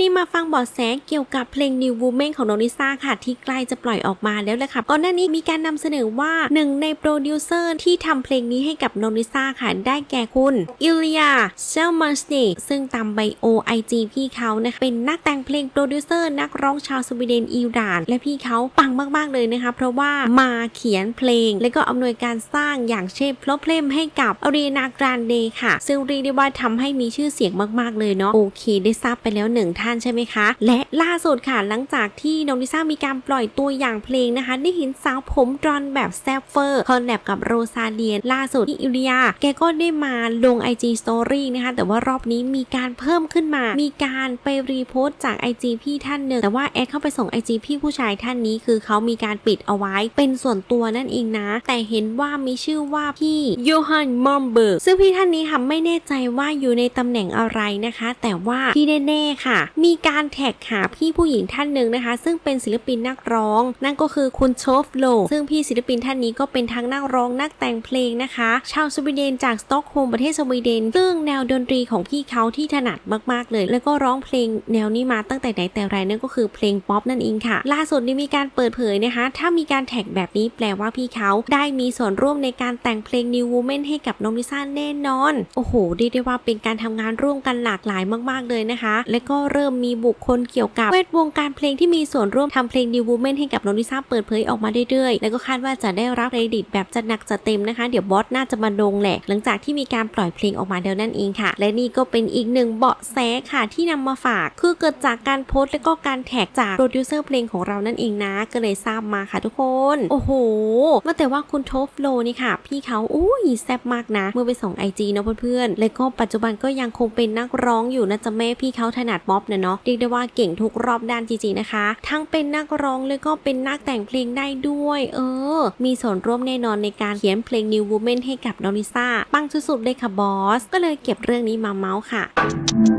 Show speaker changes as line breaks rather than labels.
นี้มาฟังเบอแสเกี่ยวกับเพลง New Woman ของน้องลิซ่าค่ะ ที่ใกล้จะปล่อยออกมาแล้วแหละค่ะก่อนหน้านี้มีการนำเสนอว่าหนึ่งในโปรดิวเซอร์ที่ทำเพลงนี้ให้กับน้องลิซ่าค่ะ ได้แก่คุณอิเลียเชลมันสเนกซึ่งตามไบโอไอจีพี่เขานะคะเป็นนักแต่งเพลงโปรดิวเซอร์นักร้องชาวสวีเดนอิราน และพี่เขาปังมาก ๆ เลยนะคะ เพราะว่ามาเขียนเพลง และก็อำนวยการสร้างอย่างเช่นเพลเพลมให้กับอารีนากรานเดค่ะ ซึ่งเรียกได้ว่าทำให้มีชื่อเสียงมาก ๆ เลยเนาะโอเค ได้ทราบไปแล้วหนึ่งท่านใช่ไหมคะ และล่าสุดค่ะหลังจากที่น้องลิซ่ามีการปล่อยตัวอย่างเพลงนะคะ ได้เห็นสาวผมดรอนแบบแซฟเฟอร์คอลแลบกับโรซาเลียนล่าสุดที่อิเลียแกก็ได้มาลง IG Story นะคะ แต่ว่ารอบนี้มีการเพิ่มขึ้นมา มีการไปรีโพสต์จาก IG พี่ท่านหนึ่งแต่ว่าแอดเข้าไปส่ง IG พี่ผู้ชายท่านนี้คือเขามีการปิดเอาไว้เป็นส่วนตัวนั่นเองนะ แต่เห็นว่ามีชื่อว่าพี่โยฮันมอมเบิร์กซึ่งพี่ท่านนี้ค่ะไม่แน่ใจว่าอยู่ในตำแหน่งอะไรนะคะ แต่ว่าที่แน่ๆค่ะมีการแท็กหาพี่ผู้หญิงท่านหนึ่งนะคะ ซึ่งเป็นศิลปินนักร้อง นั่นก็คือคุณโชฟโล ซึ่งพี่ศิลปินท่านนี้ก็เป็นทั้งนักร้องนักแต่งเพลงนะคะ ชาวสวีเดนจากสต็อกโฮล์มประเทศสวีเดน ซึ่งแนวดนตรีของพี่เขาที่ถนัดมากๆเลย แล้วก็ร้องเพลงแนวนี้มาตั้งแต่ไหนแต่ไรนั่นก็คือเพลงป๊อปนั่นเองค่ะ ล่าสุดนี้มีการเปิดเผยนะคะ ถ้ามีการแท็กแบบนี้แปลว่าพี่เขาได้มีส่วนร่วมในการแต่งเพลง New Woman ให้กับน้องลิซ่าแน่นอน โอ้โหเรียกได้ว่าเป็นการทำงานร่วมกันหลากหลายมาก ๆเลยนะคะ และก็เริ่มมีบุคคลเกี่ยวกับแวดวงการเพลงที่มีส่วนร่วมทำเพลง New Woman ให้กับโน้องลิซ่าเปิดเผยออกมาเรื่อยๆ แล้วก็คาดว่าจะได้รับเครดิตแบบจัดหนักจัดเต็มนะคะ เดี๋ยวบอสน่าจะมาลงแหละ หลังจากที่มีการปล่อยเพลงออกมาเดียวนั่นเองค่ะ และนี่ก็เป็นอีกหนึ่งเบาะแสค่ะที่นำมาฝาก คือเกิดจากการโพสต์และก็การแท็กจากโปรดิวเซอร์เพลงของเรานั่นเองนะ ก็เลยทราบมาค่ะทุกคน โอ้โหว่าแต่ว่าคุณโทฟโลนี่ค่ะ พี่เขาอุ้ยแซ่บมากนะ เมื่อไปส่งไอจีเนาะเพื่อนๆ และก็ปัจจุบันก็ยังคงเป็นนักร้องอยู่นะจ๊ะแม่พี่เขาถนัดม็อบนะเนาะเรียกได้ว่าเก่งทุกรอบด้านจริงๆนะคะ ทั้งเป็นนักร้องแล้วก็เป็นนักแต่งเพลงได้ด้วย เออ มีส่วนร่วมแน่นอนในการเขียนเพลง New Woman ให้กับน้องลิซ่าปังสุดๆเลยค่ะบอส ก็เลยเก็บเรื่องนี้มาเมาส์ค่ะ